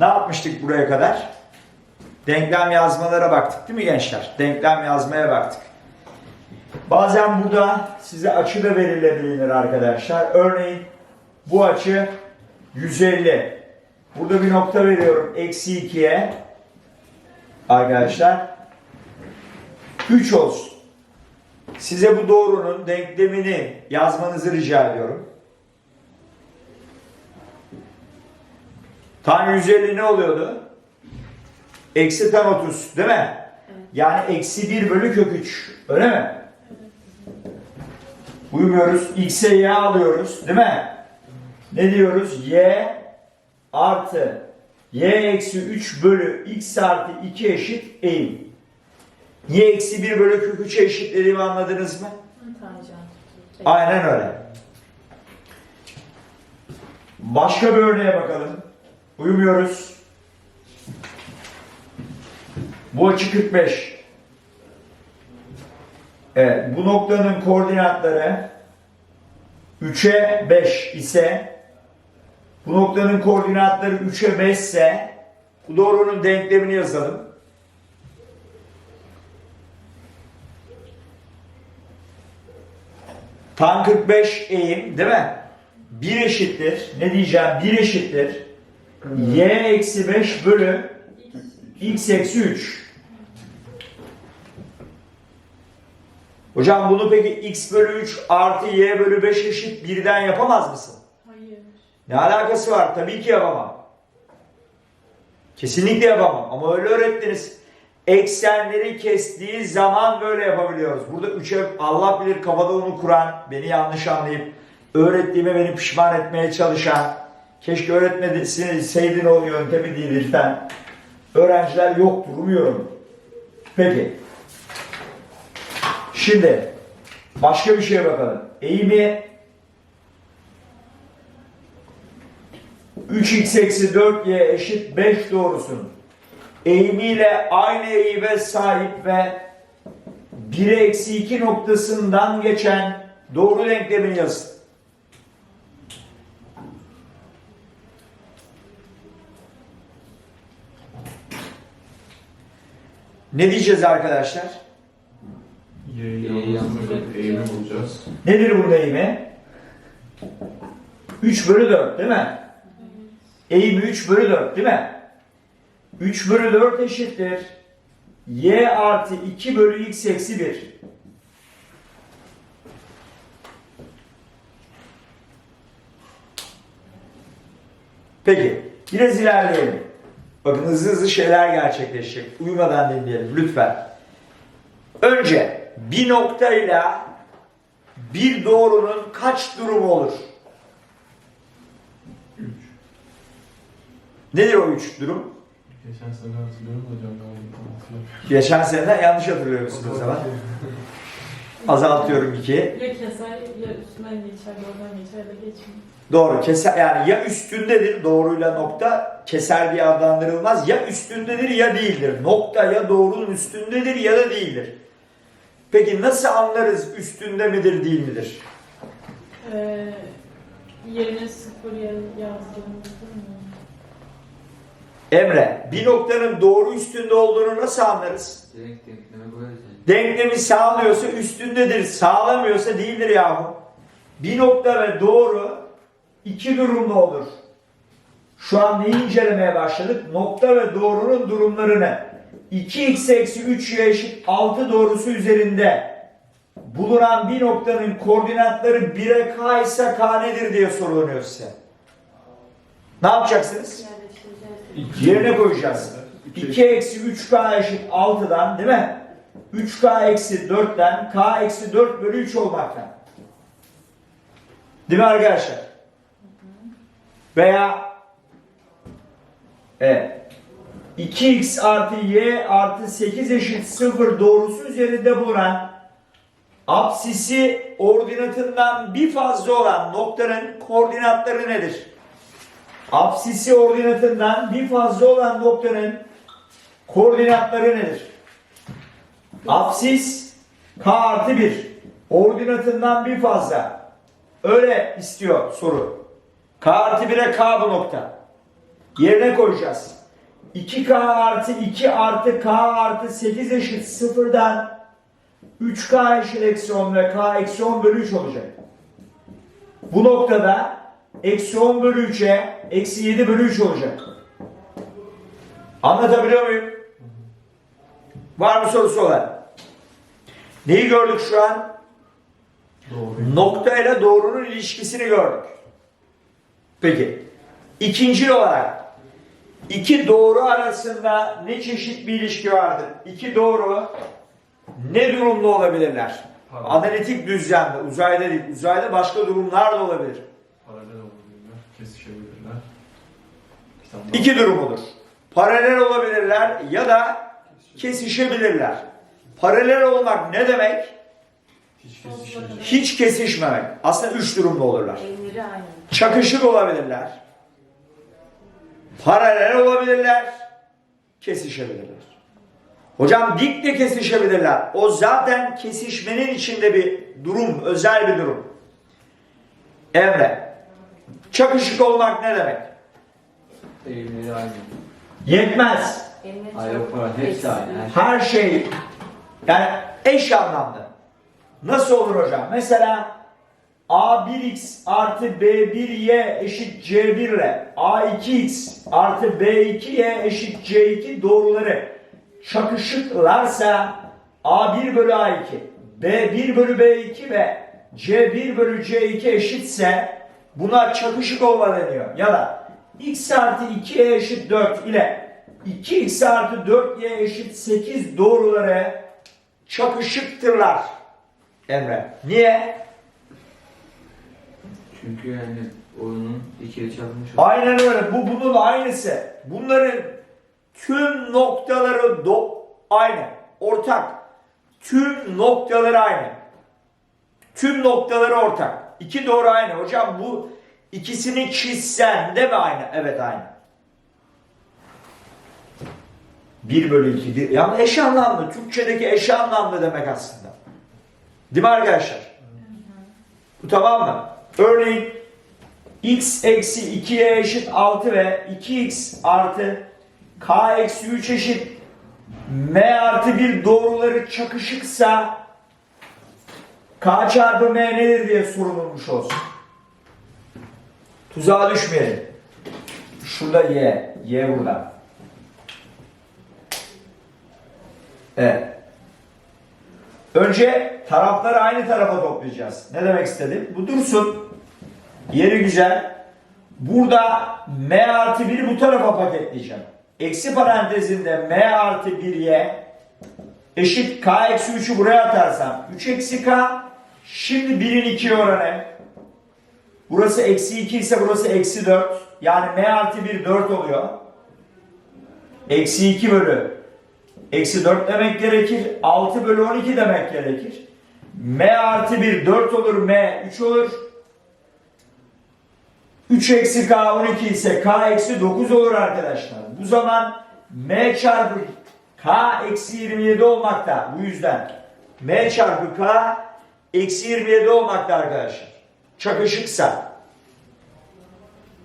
Ne yapmıştık buraya kadar? Denklem yazmalara baktık değil mi gençler? Denklem yazmaya baktık. Bazen burada size açı da verilebilir arkadaşlar. Örneğin bu açı 150. Burada bir nokta veriyorum. Eksi 2'ye. Arkadaşlar. 3 olsun. Size bu doğrunun denklemini yazmanızı rica ediyorum. Tan 150 ne oluyordu? Eksi tan 30 değil mi? Yani eksi 1 bölü kök 3. Öyle mi? Uyumuyoruz. X'e y alıyoruz. Değil mi? Ne diyoruz? Y artı y eksi 3 bölü x artı 2 eşit eğim. Y eksi 1 bölü kök 3'e eşitlediğimi anladınız mı? Aynen öyle. Başka bir örneğe bakalım. Uyumuyoruz. Bu açı 45. Evet, bu noktanın koordinatları 3'e 5 ise bu noktanın koordinatları 3'e 5 ise bu doğrunun denklemini yazalım. Tan 45 eğim değil mi? 1 eşittir. Ne diyeceğim? 1 eşittir. Y eksi 5 bölü x eksi 3. Hocam bunu peki x bölü 3 artı y bölü 5 eşit 1'den yapamaz mısın? Hayır. Ne alakası var? Tabii ki yapamam. Kesinlikle yapamam. Ama öyle öğrettiniz. Eksenleri kestiği zaman böyle yapabiliyoruz. Burada üçe Allah bilir kafada onu kuran, beni yanlış anlayıp öğrettiğime beni pişman etmeye çalışan, keşke öğretmeseydin o yöntemi değil lütfen. Öğrenciler yoktur, umuyorum. Peki. Şimdi başka bir şeye bakalım. Eğimi 3x eksi 4y eşit 5 doğrusunun eğimiyle aynı eğime sahip ve 1'e eksi 2 noktasından geçen doğru denklemini yazın. Ne diyeceğiz arkadaşlar? Eğimi bulacağız. Nedir bunun eğimi? 3 bölü 4 değil mi? Eğimi 3 bölü 4 değil mi? 3 bölü 4 eşittir. Y artı 2 bölü x eksi 1. Peki. Biraz ilerleyelim. Bakın hızlı hızlı şeyler gerçekleşecek. Uyumadan dinleyelim lütfen. Önce bir noktayla bir doğrunun kaç durumu olur? 3. Nedir o üç durum? Geçen sene hatırlıyorum da hocam. Geçen seneden yanlış hatırlıyorsunuz o zaman. Azaltıyorum iki. Ya keser ya üstünden geçer, yoldan geçer da geçmiyor. Doğru keser yani ya üstündedir doğruyla nokta keser diye adlandırılmaz ya üstündedir ya değildir. Nokta ya doğrunun üstündedir ya da değildir. Peki nasıl anlarız üstünde midir değil midir? Ee, yerine sıfır ya- yazdığımızda mı? Emre bir noktanın doğru üstünde olduğunu nasıl anlarız? Direkt yani. Denklemi sağlıyorsa üstündedir, sağlamıyorsa değildir yahu. Bir nokta ve doğru iki durumda olur. Şu an neyi incelemeye başladık? Nokta ve doğrunun durumlarını. 2x eksi 3y eşit 6 doğrusu üzerinde bulunan bir noktanın koordinatları 1'e k ise k nedir diye sorulanıyor size. Ne yapacaksınız? Yerine koyacağız. 2 eksi 3k eşit 6'dan değil mi? 3k eksi 4'ten k eksi 4 bölü 3 olmaktan. Değil mi arkadaşlar? Veya evet 2x artı y artı 8 eşit 0 doğrusu üzerinde bulunan apsisi ordinatından bir fazla olan noktanın koordinatları nedir? Apsisi ordinatından bir fazla olan noktanın koordinatları nedir? Apsis k artı 1. Ordinatından bir fazla. Öyle istiyor soru. K artı 1'e k bu nokta. yerine koyacağız. 2K artı 2 artı K artı 8 eşit sıfırdan 3K eşit eksi 10 ve K eksi 10 bölü 3 olacak. Bu noktada eksi 10 bölü 3'e eksi 7 bölü 3 olacak. Anlatabiliyor muyum? Var mı sorusu olan? Neyi gördük şu an? Doğru. Nokta ile doğrunun ilişkisini gördük. Peki. İkinci olarak iki doğru arasında ne çeşit bir ilişki vardır? İki doğru ne durumda olabilirler? Paralel. Analitik düzlemde, uzayda değil. Uzayda başka durumlar da olabilir. Paralel olabilirler. Kesişebilirler. Kitaplar. İki durum olur. Paralel olabilirler ya da kesişebilirler. Paralel olmak ne demek? Hiç. Hiç kesişmemek. Aslında üç durumda olurlar. Eğimleri aynı. Çakışık olabilirler. Paralel olabilirler. Kesişebilirler. Hocam dik de kesişebilirler. O zaten kesişmenin içinde bir durum, özel bir durum. Emre. Çakışık olmak ne demek? Eğimleri aynı. Yetmez. Hepsi aynı. Her şey. Her şey yani eş anlamlı. Nasıl olur hocam? Mesela A1x artı B1y eşit C1 ile A2x artı B2y eşit C2 doğruları çakışıklarsa A1 bölü A2 B1 bölü B2 ve C1 bölü C2 eşitse buna çakışık olma deniyor. Ya da x artı 2y eşit 4 ile 2x artı 4y eşit 8 doğruları çakışıktırlar. Emre. Niye? Çünkü yani oyunun ikili çarpılmış Aynen öyle. Bu bunun aynısı. Bunların tüm noktaları do aynı. Ortak. Tüm noktaları aynı. Tüm noktaları ortak. İki doğru aynı. Hocam bu ikisini çizsen de mi aynı? Evet aynı. 1 bölü 2. değil. Yani eş anlamlı. Türkçedeki eş anlamlı demek aslında. Değil mi arkadaşlar? Bu tamam mı? Örneğin x eksi 2y eşit 6 ve 2x artı k eksi 3 eşit m artı 1 doğruları çakışıksa k çarpı m nedir diye sorulmuş olsun. Tuzağa düşmeyelim. Şurada y. Y burada. Evet. Önce tarafları aynı tarafa toplayacağız. Ne demek istedim? Bu dursun. Yeri güzel. Burada m artı 1'i bu tarafa paketleyeceğim. Eksi parantezinde m artı 1y eşit k eksi 3'ü buraya atarsam 3 eksi k şimdi 1'in 2 oranı burası eksi 2 ise burası eksi 4 yani m artı 1 4 oluyor. Eksi 2 bölü Eksi 4 demek gerekir. 6 bölü 12 demek gerekir. M artı 1 4 olur. M 3 olur. 3 eksi K 12 ise K eksi 9 olur arkadaşlar. Bu zaman M çarpı K eksi 27 olmakta. Bu yüzden M çarpı K eksi 27 olmakta arkadaşlar. Çakışıksa.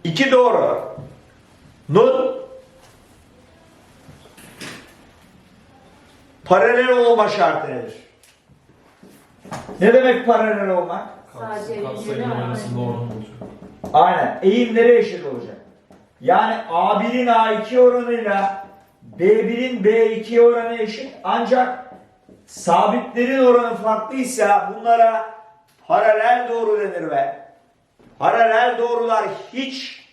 2 doğru. Not Paralel olma şartı nedir? Ne demek paralel olmak? Sadece oran olacak. Aynen. Eğimleri eşit olacak. Yani A1'in A2 oranıyla B1'in B2 oranı eşit. Ancak sabitlerin oranı farklıysa bunlara paralel doğru denir ve paralel doğrular hiç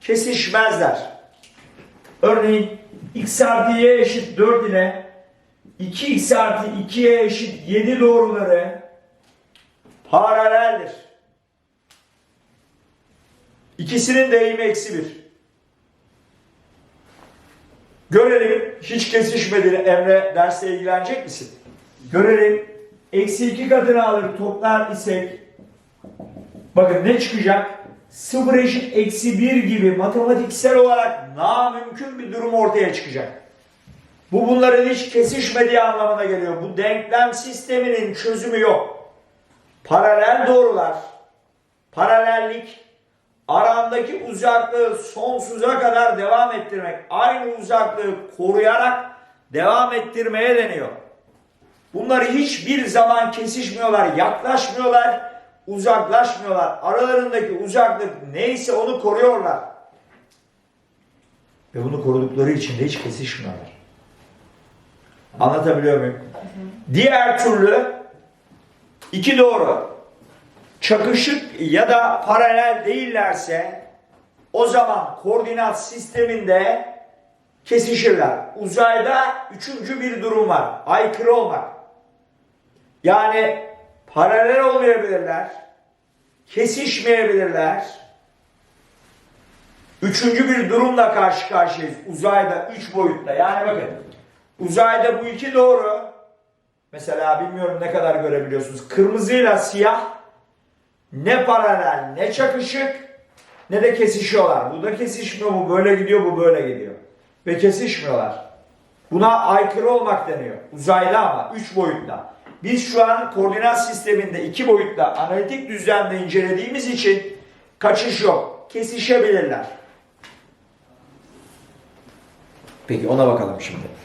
kesişmezler. Örneğin x artı y eşit 4 ile 2x artı 2y eşit 7 doğruları paraleldir. İkisinin de eğimi eksi 1. Görelim. Hiç kesişmedi. Emre derste ilgilenecek misin? Görelim. Eksi 2 katını alır toplar isek bakın ne çıkacak? 0 eşit eksi 1 gibi matematiksel olarak namümkün bir durum ortaya çıkacak. Bu bunların hiç kesişmediği anlamına geliyor. Bu denklem sisteminin çözümü yok. Paralel doğrular, paralellik arandaki uzaklığı sonsuza kadar devam ettirmek, aynı uzaklığı koruyarak devam ettirmeye deniyor. Bunları hiçbir zaman kesişmiyorlar, yaklaşmıyorlar, uzaklaşmıyorlar. Aralarındaki uzaklık neyse onu koruyorlar. Ve bunu korudukları için de hiç kesişmiyorlar. Anlatabiliyor muyum? Diğer türlü iki doğru. Çakışık ya da paralel değillerse o zaman koordinat sisteminde kesişirler. Uzayda üçüncü bir durum var. Aykırı olmak. Yani paralel olmayabilirler. Kesişmeyebilirler. Üçüncü bir durumla karşı karşıyayız. Uzayda üç boyutta. Yani bakın uzayda bu iki doğru. Mesela bilmiyorum ne kadar görebiliyorsunuz. Kırmızıyla siyah ne paralel ne çakışık ne de kesişiyorlar. Bu da kesişmiyor, bu böyle gidiyor, bu böyle gidiyor. Ve kesişmiyorlar. Buna aykırı olmak deniyor. Uzayda ama üç boyutta. Biz şu an koordinat sisteminde iki boyutta analitik düzlemde incelediğimiz için kaçış yok. Kesişebilirler. Peki ona bakalım şimdi.